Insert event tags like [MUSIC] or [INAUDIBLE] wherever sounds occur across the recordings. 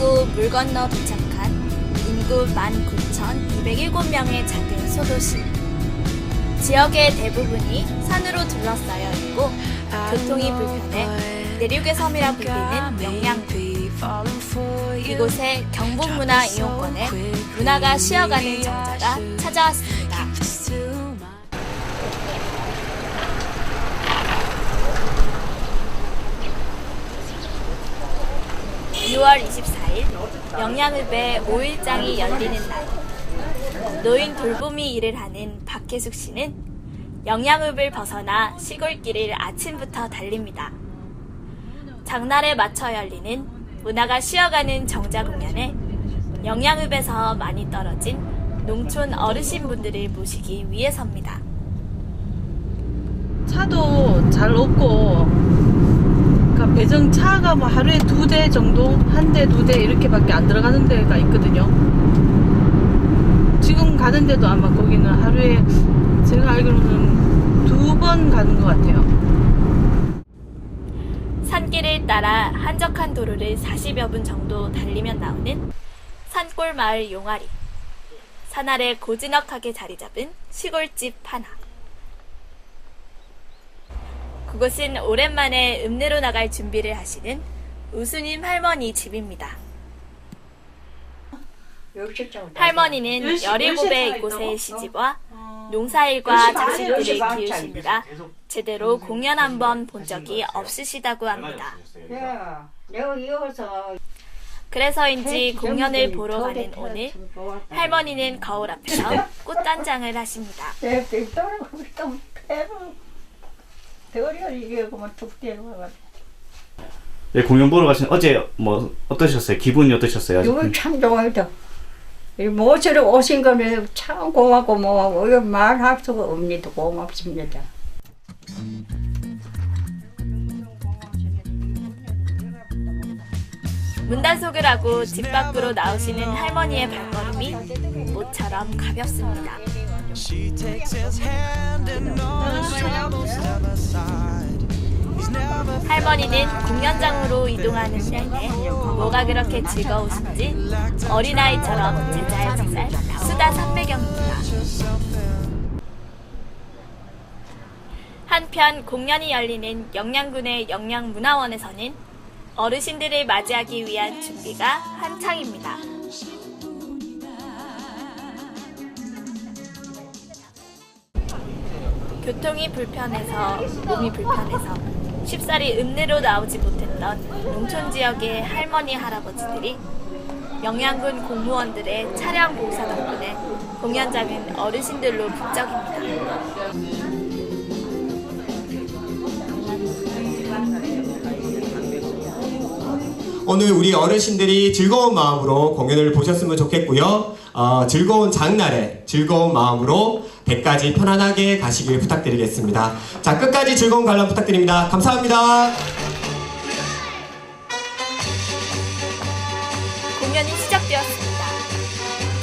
그리고 물 건너 도착한 인구 19,207명의 작은 소도시. 지역의 대부분이 산으로 둘러싸여 있고 교통이 불편해 내륙의 섬이라 불리는 영양군. 이곳에 경북문화 이용권에 문화가 쉬어가는 정자가 찾아왔습니다. 영양읍의 5일장이 열리는 날 노인 돌보미 일을 하는 박혜숙 씨는 영양읍을 벗어나 시골길을 아침부터 달립니다. 장날에 맞춰 열리는 문화가 쉬어가는 정자 공연에 영양읍에서 많이 떨어진 농촌 어르신분들을 모시기 위해서입니다. 차도 잘 없고 배정 차가 뭐 하루에 두 대 정도 한 대 두 대 이렇게밖에 안 들어가는 데가 있거든요. 지금 가는 데도 아마 거기는 하루에 제가 알기로는 두 번 가는 것 같아요. 산길을 따라 한적한 도로를 40여 분 정도 달리면 나오는 산골 마을 용아리. 산 아래 고즈넉하게 자리 잡은 시골집 하나. 그곳은 오랜만에 읍내로 나갈 준비를 하시는 우수님 할머니 집입니다. 할머니는 열시- 17에 열시에 이곳에 있다고? 시집와 어. 농사일과 자식들을 키우시느라 제대로 공연 한 번 본 적이 없으시다고 합니다. 이어서 그래서인지 공연을 보러 가는 오늘 할머니는 거울 앞에서 [LAUGHS] 꽃단장을 하십니다. 덜어 이게 그만 툭 네, 공연 보러 가신 어제 뭐 어떠셨어요? 기분이 어떠셨어요? 이거 참 좋아요. 이 모처럼 오신 거는 참 고맙고 이거 말할 수가 없니다. 고맙습니다. 문단 속을 하고 집 밖으로 나오시는 할머니의 발걸음이 모처럼 가볍습니다. 할머니는 공연장으로 이동하는 내내 뭐가 그렇게 즐거우신지 어린아이처럼 제잘제잘 수다 삼배경입니다. 한편 공연이 열리는 영양군의 영양문화원에서는 어르신들을 맞이하기 위한 준비가 한창입니다. 교통이 불편해서 몸이 불편해서 쉽사리 읍내로 나오지 못했던 농촌 지역의 할머니 할아버지들이 영양군 공무원들의 차량 공사 덕분에 공연장은 어르신들로 북적입니다. 오늘 우리 어르신들이 즐거운 마음으로 공연을 보셨으면 좋겠고요. 어, 즐거운 장날에 즐거운 마음으로 배까지 편안하게 가시길 부탁드리겠습니다. 자, 끝까지 즐거운 관람 부탁드립니다. 감사합니다. 공연이 시작되었습니다.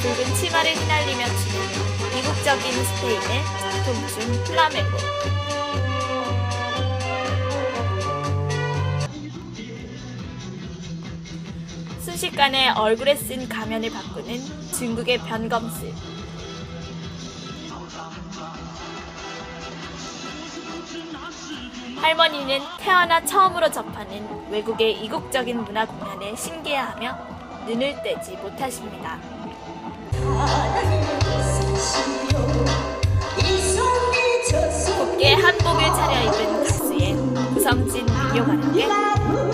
붉은 치마를 휘날리며 추는 이국적인 스페인의 전통춤 플라멩고. 순식간에 얼굴에 쓴 가면을 바꾸는 중국의 변검술. 할머니는 태어나 처음으로 접하는 외국의 이국적인 문화 공연에 신기해하며 눈을 떼지 못하십니다. 곱게 한복을 차려입은 가수의 구성진 미교 가는데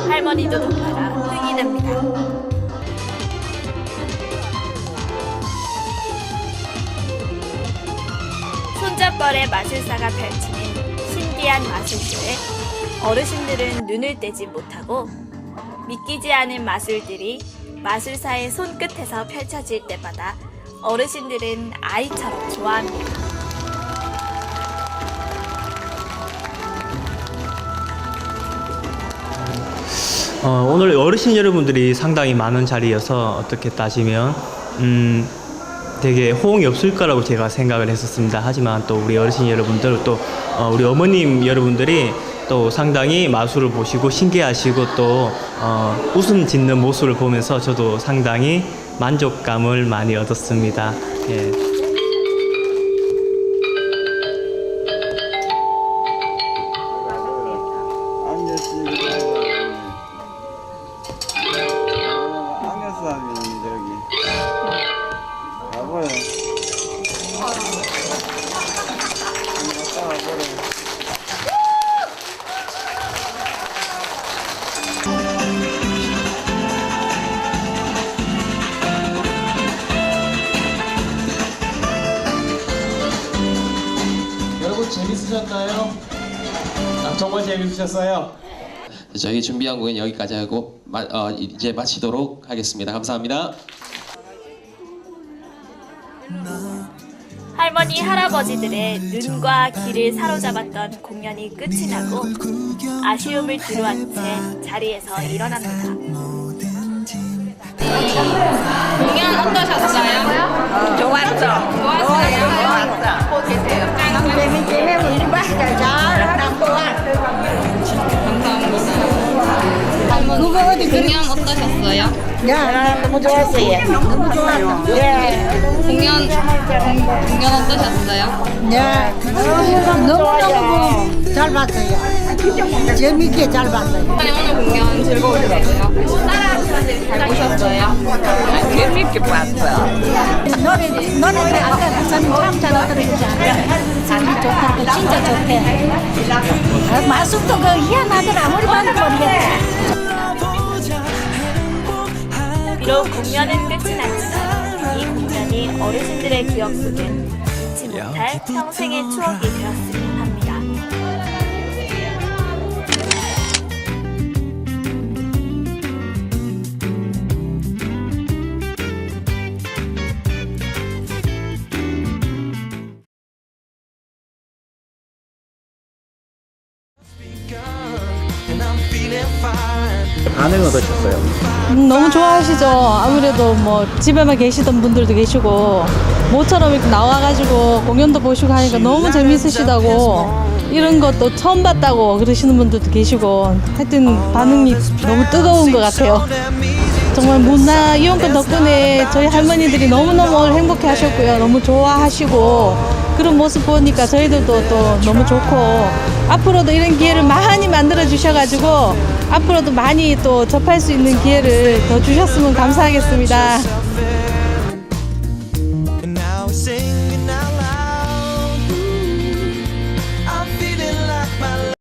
할머니도 덩달아 흥이 납니다. 손잡벌의 마술사가 펼치는 신기한 마술쇼에 어르신들은 눈을 떼지 못하고 믿기지 않은 마술들이 마술사의 손끝에서 펼쳐질 때마다 어르신들은 아이처럼 좋아합니다. 어, 오늘 어르신 여러분들이 상당히 많은 자리여서 어떻게 따지면 음, 되게 호응이 없을 거라고 제가 생각을 했었습니다. 하지만 또 우리 어르신 여러분들 또 어, 우리 어머님 여러분들이 또 상당히 마술을 보시고 신기하시고 또 어, 웃음 짓는 모습을 보면서 저도 상당히 만족감을 많이 얻었습니다. 예. 정말 재밌으셨어요. 저희 준비한 공연 여기까지 하고 마, 어, 이제 마치도록 하겠습니다. 감사합니다. 할머니, 할아버지들의 눈과 귀를 사로잡았던 공연이 끝이 나고 아쉬움을 뒤로한 채 자리에서 일어납니다. 공연 어떠셨어요? 좋았어. 좋았어. 좋았어. 재밌게 우리 봤다. 잘하고 어떠셨어요? 야, 너무 좋았어요. 너무 좋았어. 예. 공연 공연 어떠셨어요? 네. 너무너무 잘 봤어요. 재밌게 잘 봤어요. 아니 오늘 공연 즐거우셨어요? 잘 보셨어요? 재밌게 봤어. 노래, 노래 아까 그 사람 참잘 들었잖아. 자기 좋다. 진짜 좋대. 아, 마술도 그 희한하더라. 아무리 봐도 모르겠다. 비록 공연은 끝이 났지만 이 공연이 어르신들의 기억 속엔 잊지 못할 평생의 추억이 되었으면 합니다. 반응은 어떠셨어요? 음, 너무 좋아하시죠. 아무래도 뭐 집에만 계시던 분들도 계시고 모처럼 이렇게 나와가지고 공연도 보시고 하니까 너무 재밌으시다고 이런 것도 처음 봤다고 그러시는 분들도 계시고 하여튼 반응이 너무 뜨거운 것 같아요. 정말 문화 이용권 덕분에 저희 할머니들이 너무너무 행복해 하셨고요. 너무 좋아하시고 그런 모습 보니까 저희들도 또 너무 좋고 앞으로도 이런 기회를 많이 만들어 주셔가지고 앞으로도 많이 또 접할 수 있는 기회를 더 주셨으면 감사하겠습니다.